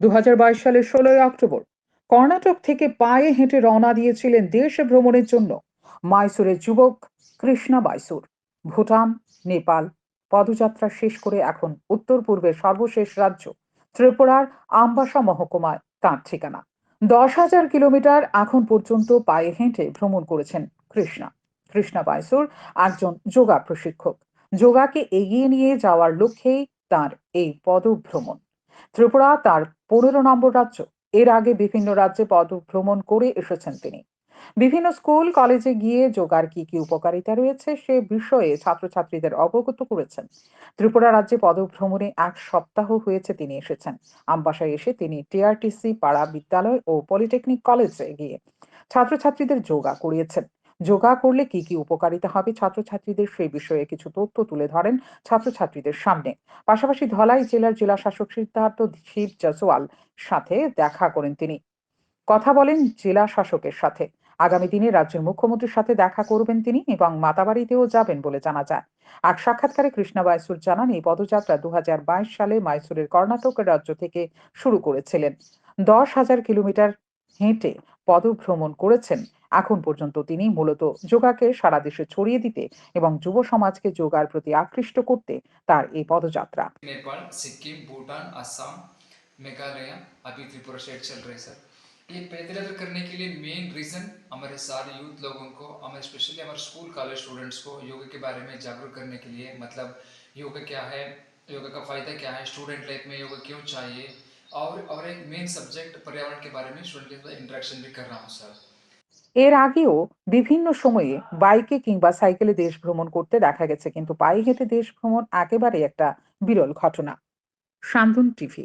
দু হাজার বাইশ সালের ষোলোই অক্টোবর। কর্ণাটক থেকে পায়ে হেঁটে রওনা দিয়েছিলেন দেশ ভ্রমণের জন্য মাইসুরের যুবক কৃষ্ণা বাইসুর। ভুটান, নেপাল, পদযাত্রা শেষ করে এখন উত্তর পূর্বের সর্বশেষ রাজ্য ত্রিপুরার আমবাসা মহকুমায় তাঁর ঠিকানা। দশ হাজার কিলোমিটার এখন পর্যন্ত পায়ে হেঁটে ভ্রমণ করেছেন কৃষ্ণা। কৃষ্ণা বাইসুর একজন যোগা প্রশিক্ষক। যোগাকে এগিয়ে নিয়ে যাওয়ার লক্ষ্যেই তার এই পদভ্রমণ। ত্রিপুরা তার পনেরো নম্বর রাজ্য। এর আগে বিভিন্ন রাজ্যে পদভ্রমণ করে এসেছেন তিনি। বিভিন্ন স্কুল, কলেজে গিয়ে যোগার কি কি উপকারিতা রয়েছে সে বিষয়ে ছাত্রছাত্রীদের অবগত করেছেন। ত্রিপুরা রাজ্যে পদভ্রমণে এক সপ্তাহ হয়েছে তিনি এসেছেন। আমবাসায় এসে তিনি টিআরটিসি পাড়া বিদ্যালয় ও পলিটেকনিক কলেজে গিয়ে ছাত্রছাত্রীদের যোগা করিয়েছেন। যোগা করলে কি কি উপকারিতা হবে? ছাত্রছাত্রীদের সেই বিষয়ে কিছু তথ্য তুলে ধরেন ছাত্রছাত্রীদের সামনে। পাশাপাশি ধলাই জেলার জেলা শাসক সিদ্ধার্থ শিব জসওয়াল সাথে দেখা করেন তিনি। কথা বলেন জেলা শাসকের সাথে। আগামী দিনে রাজ্যের মুখ্যমন্ত্রীর সাথে দেখা করবেন তিনি এবং মাতাবাড়িতেও যাবেন বলে জানা যায়। এক সাক্ষাৎকারে কৃষ্ণা বাইসুর জানান, এই পদযাত্রা দু হাজার বাইশ সালে মাইসুরের কর্ণাটক রাজ্য থেকে শুরু করেছিলেন। দশ হাজার কিলোমিটার হেঁটে পদভ্রমণ করেছেন এখন পর্যন্ত তিনি মূলত যোগাকে সারা দেশে ছড়িয়ে দিতে এবং যুব সমাজকে যোগার প্রতি আকৃষ্ট করতে তার এই পদযাত্রা नेपाल सिक्किम भूटान असम मेघालय अभी त्रिपुरा स्टेट चल रहे सर ये पैदल यात्रा करने के लिए मेन रीज़न हमारे सारे यूथ लोगों को हमारे स्पेशली हमारे स्कूल कॉलेज स्टूडेंट्स को योगा के बारे में जागरूक करने के लिए मतलब योगा क्या है योगा का फ़ायदा क्या है स्टूडेंट लाइफ में योगा क्यों चाहिए और और एक मेन सब्जेक्ट पर्यावरण के बारे में स्टूडेंट के साथ इंटरेक्शन भी कर रहा हूँ सर এর আগেও বিভিন্ন সময়ে বাইকে কিংবা সাইকেলে দেশ ভ্রমণ করতে দেখা গেছে, কিন্তু পায়ে হেঁটে দেশ ভ্রমণ একেবারে একটা বিরল ঘটনা। শান্তন টিভি